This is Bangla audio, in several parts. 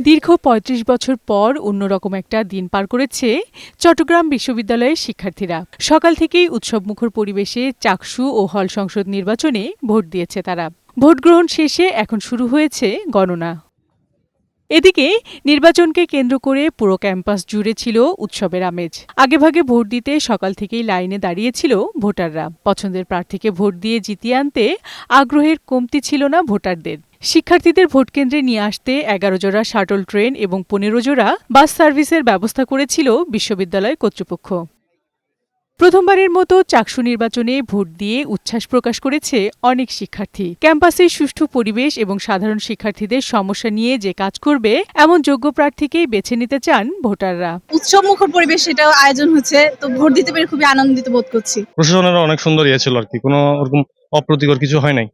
দীর্ঘ ৩৫ বছর পর অন্যরকম একটা দিন পার করেছে চট্টগ্রাম বিশ্ববিদ্যালয়ের শিক্ষার্থীরা। সকাল থেকেই উৎসবমুখর পরিবেশে চাকসু ও হল সংসদ নির্বাচনে ভোট দিয়েছে তারা। ভোট গ্রহণ শেষে এখন শুরু হয়েছে গণনা। এদিকে নির্বাচনকে কেন্দ্র করে পুরো ক্যাম্পাস জুড়ে ছিল উৎসবের আমেজ। আগেভাগে ভোট দিতে সকাল থেকেই লাইনে দাঁড়িয়েছিল ভোটাররা। পছন্দের প্রার্থীকে ভোট দিয়ে জিতিয়ে আনতে আগ্রহের কমতি ছিল না ভোটারদের। শিক্ষার্থীদের ভোটকেন্দ্রে নিয়ে আসতে এগারো জোড়া শাটল ট্রেন এবং পনেরো জোড়া বাস সার্ভিসের ব্যবস্থা করেছিল বিশ্ববিদ্যালয় কর্তৃপক্ষ। প্রথমবারের মতো চাকসু নির্বাচনে ভোট দিয়ে উচ্ছ্বাস প্রকাশ করেছে অনেক শিক্ষার্থী। ক্যাম্পাসের সুষ্ঠু পরিবেশ এবং সাধারণ শিক্ষার্থীদের সমস্যা নিয়ে যে কাজ করবে এমন যোগ্য প্রার্থীকেই বেছে নিতে চান ভোটাররা। উৎসব মুখর পরিবেশ সেটাও আয়োজন হচ্ছে তো ভোট দিতে পেরে খুবই আনন্দিত বোধ করছি। প্রশাসনেরও অনেক সুন্দর ইয়ে ছিল আর কি কোনো ওরকম অপ্রীতিকর কিছু হয় নাই?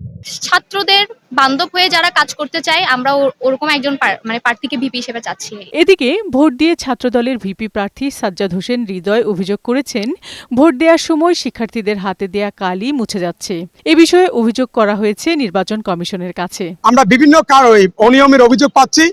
ছাত্রদের বান্ধব হয়ে যারা কাজ করতে চায় আমরা ওরকম একজন মানে প্রার্থীকে ভিপি হিসেবে চাচ্ছি। এদিকে ভোট দিয়ে ছাত্রদলের ভিপি প্রার্থী সাজ্জাদ হোসেন হৃদয় অভিযোগ করেছেন ভোট দেওয়ার সময় শিক্ষার্থীদের হাতে দেয়া কালি মুছে যাচ্ছে। এ বিষয়ে অভিযোগ করা হয়েছে নির্বাচন কমিশনের কাছে। আমরা বিভিন্ন কারণে অনিয়মের অভিযোগ পাচ্ছি।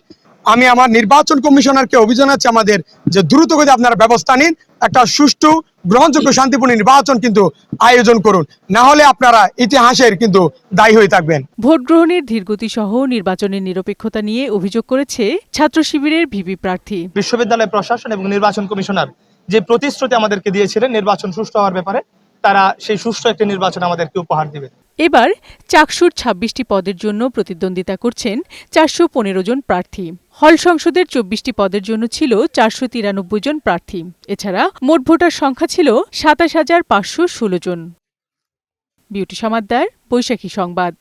আমি আমার নির্বাচন কমিশনারকে অভিযোগ আছে আমাদের যে দ্রুত গতি আপনারা ব্যবস্থা নিন একটা সুষ্ঠু গ্রহণযোগ্য শান্তিপূর্ণ নির্বাচন কিন্তু আয়োজন করুন। না হলে আপনারা ইতিহাসের কিন্তু দায়ী হয়ে থাকবেন। ভোট গ্রহণের ধীরগতি সহ নির্বাচনের নিরপেক্ষতা নিয়ে অভিযোগ করেছে ছাত্র শিবিরের ভিপি প্রার্থী। বিশ্ববিদ্যালয় প্রশাসন এবং নির্বাচন কমিশনার যে প্রতিশ্রুতি আমাদেরকে দিয়েছিলেন নির্বাচন সুষ্ঠু হওয়ার ব্যাপারে তারা সেই সুষ্ঠু একটি নির্বাচন আমাদেরকে উপহার দিবে। এবার চাকসুর ছাব্বিশটি পদের জন্য প্রতিদ্বন্দ্বিতা করছেন চারশো পনেরো জন প্রার্থী। হল সংসদের চব্বিশটি পদের জন্য ছিল চারশো তিরানব্বই জন প্রার্থী। এছাড়া মোট ভোটার সংখ্যা ছিল সাতাশ হাজার পাঁচশো ষোলো জন। বিউটি সমাদ্দার, বৈশাখী সংবাদ।